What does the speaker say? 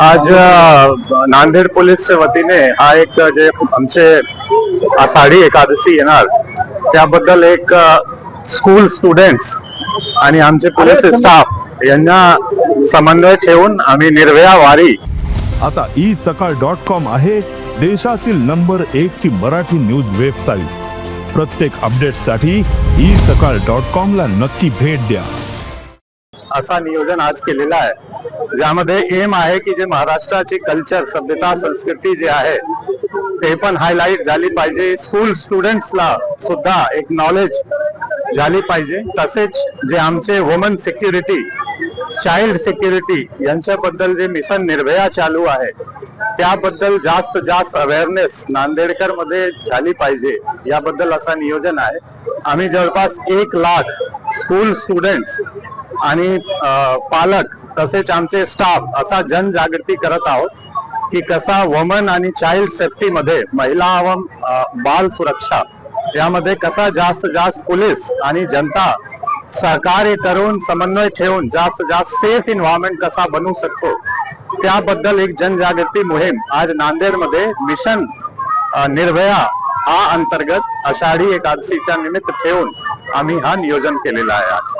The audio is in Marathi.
आज नांदेड पोलीसच्या वतीने हा एक जे आमचे आषाढी एकादशी येणार. त्याबद्दल एक स्कूल स्टुडंट्स आणि आमचे पोलीस स्टाफ यांना समन्वय ठेवून आम्ही निर्भया वारी. आता ई सकाळ डॉट कॉम आहे देशातील नंबर एक ची मराठी न्यूज वेबसाईट प्रत्येक अपडेटसाठी ई सकाळ डॉट कॉम ला नक्की भेट द्या. असा नियोजन आज केलेला आहे. ज्यामध्ये एम आहे की जे महाराष्ट्राची कल्चर सभ्यता संस्कृती जे आहे ते पण हायलाईट झाली पाहिजे. स्कूल स्टुडंट्सला सुद्धा एक नॉलेज झाली पाहिजे. तसेच जे आमचे वुमन सिक्युरिटी चाइल्ड सिक्युरिटी यांच्याबद्दल जे मिशन निर्भया चालू आहे त्याबद्दल जास्त जास्त अवेअरनेस नांदेडकरमध्ये झाली पाहिजे याबद्दल असा नियोजन आहे. आम्ही जवळपास एक लाख स्कूल स्टुडंट्स आणि पालक तसेच आमचे स्टाफ असा जनजागृती करत आहोत की कसा वुमन आणि चाइल्ड सेफ्टी मध्ये महिला व बाल सुरक्षा यामध्ये कसा जास्त जास्त पोलीस आणि जनता सहकार्य करून समन्वय ठेवून जास्त जास्त सेफ इन्व्हायरमेंट कसा बनवू शकतो त्याबद्दल एक जनजागृती मोहीम आज नांदेडमध्ये मिशन निर्भया हा अंतर्गत आषाढी एकादशीच्या निमित्त ठेवून आम्ही हा नियोजन केलेला आहे आज.